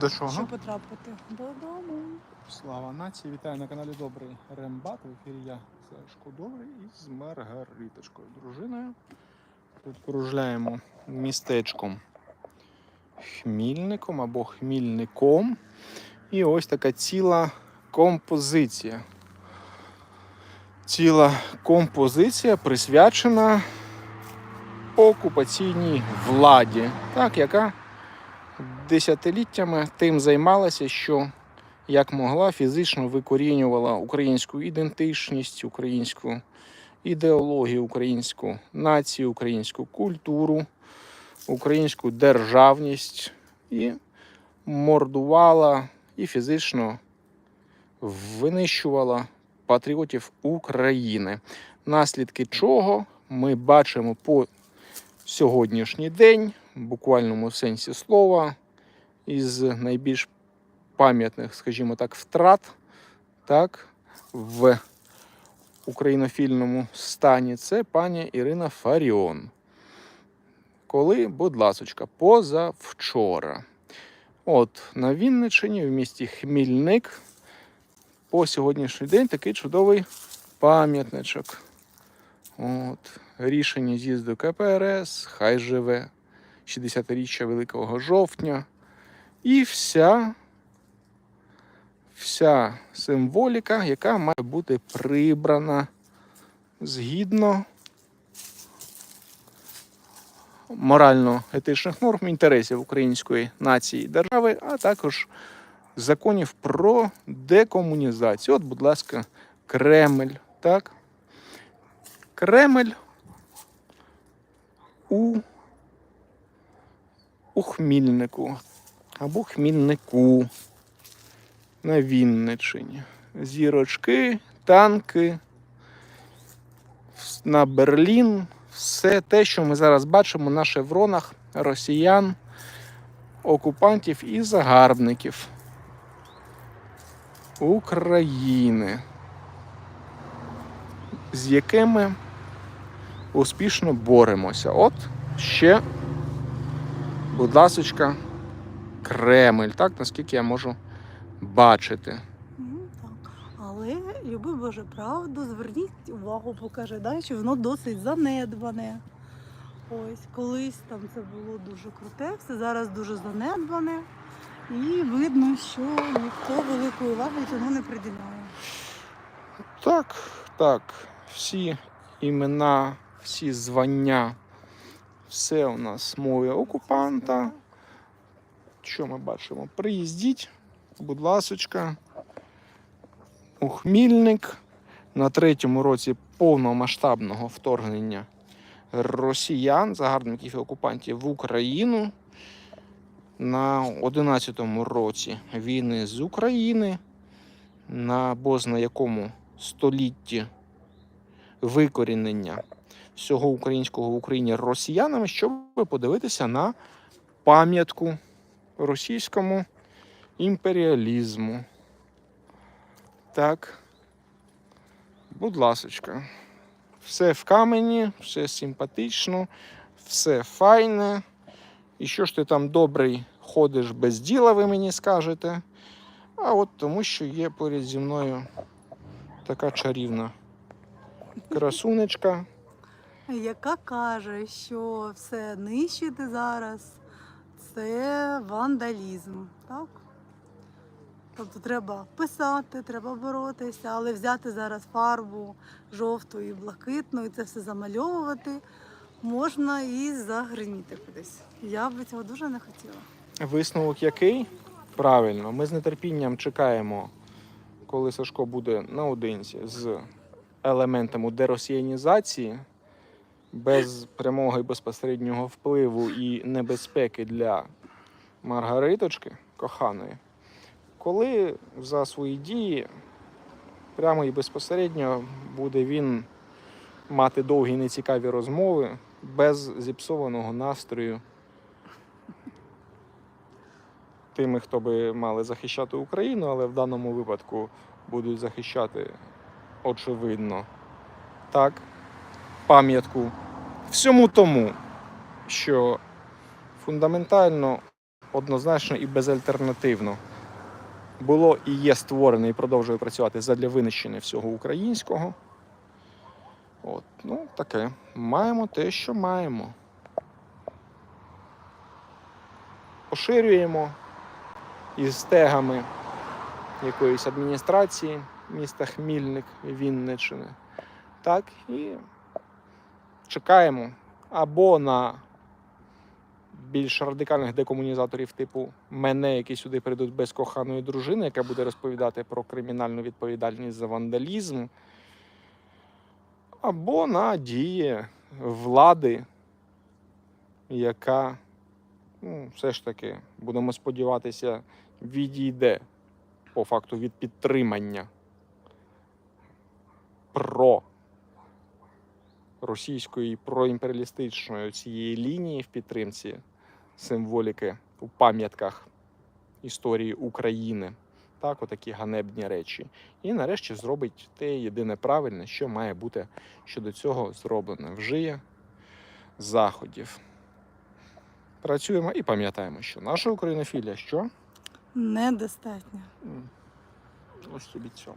До чого? щоб потрапити додому. Слава нації! Вітаю на каналі Добрий Рембат. В ефірі я Сашко Добрий із Маргариточкою, дружиною. Тут кружляємо містечком Хмільником або Хмільником. І ось така ціла композиція. Ціла композиція присвячена окупаційній владі, так, яка десятиліттями тим займалася, що як могла, фізично викорінювала українську ідентичність, українську ідеологію, українську націю, українську культуру, українську державність і мордувала і фізично винищувала патріотів України. Наслідки чого ми бачимо по сьогоднішній день, буквальному сенсі слова, із найбільш пам'ятних, скажімо так, втрат так, в українофільному стані це пані Ірина Фаріон. Коли, будь ласочка, позавчора. От на Вінниччині, в місті Хмільник, по сьогоднішній день такий чудовий пам'ятничок. От, рішення з'їзду КПРС, хай живе 60-річчя Великого жовтня. І вся вся символіка, яка має бути прибрана згідно морально-етичних норм інтересів української нації і держави, а також законів про декомунізацію. От, будь ласка, Кремль. Так? Кремль у, у Хмільнику або Хмільнику на Вінниччині. Зірочки, танки, на Берлін. Все те, що ми зараз бачимо на шевронах росіян, окупантів і загарбників України, з якими успішно боремося. От ще, будь ласочка, Кремль, так, наскільки я можу бачити. Так. Але, люби Боже, правду, зверніть увагу, покаже, да, що воно досить занедбане. Ось, колись там це було дуже круте, все зараз дуже занедбане. І видно, що ніхто великої уваги цьому не приділяє. Так, так, всі імена, всі звання, все у нас мові окупанта. Що ми бачимо? Приїздіть, будь ласочка, у Хмільник на третьому році повномасштабного вторгнення росіян, загарбників і окупантів в Україну. На 11-му році війни з України, на бозна якому столітті викорінення всього українського в Україні росіянами, щоб подивитися на пам'ятку російському імперіалізму. Так, будь ласочка, все в камені, все симпатично, все файне. І що ж ти там добрий ходиш без діла, ви мені скажете. А от тому, що є поряд зі мною така чарівна красунечка. Яка каже, що все нищити зараз це вандалізм, так? Тобто треба писати, треба боротися, але взяти зараз фарбу жовту і блакитну і це все замальовувати можна і загриміти кудись. Я би цього дуже не хотіла. Висновок який? Правильно, ми з нетерпінням чекаємо, коли Сашко буде наодинці з елементами деросіянізації, без прямого і безпосереднього впливу і небезпеки для Маргариточки, коханої, коли за свої дії прямо і безпосередньо буде він мати довгі нецікаві розмови без зіпсованого настрою тими, хто би мали захищати Україну, але в даному випадку будуть захищати, очевидно, так, пам'ятку всьому тому, що фундаментально однозначно і безальтернативно було і є створене і продовжує працювати задля винищення всього українського. От, ну, таке. Маємо те, що маємо. Поширюємо із стегами якоїсь адміністрації міста Хмільник Вінниччини. Так, і чекаємо або на більш радикальних декомунізаторів, типу мене, які сюди прийдуть без коханої дружини, яка буде розповідати про кримінальну відповідальність за вандалізм, або на дії влади, яка ну, все ж таки, будемо сподіватися, відійде по факту від підтримання. Про російської проімперіалістичної цієї лінії в підтримці символіки у пам'ятках історії України. Так, отакі ганебні речі. І нарешті зробить те єдине правильне, що має бути щодо цього зроблено. Вжиє заходів. Працюємо і пам'ятаємо, що наша українофілія що? Недостатньо. Ось тобі цьому.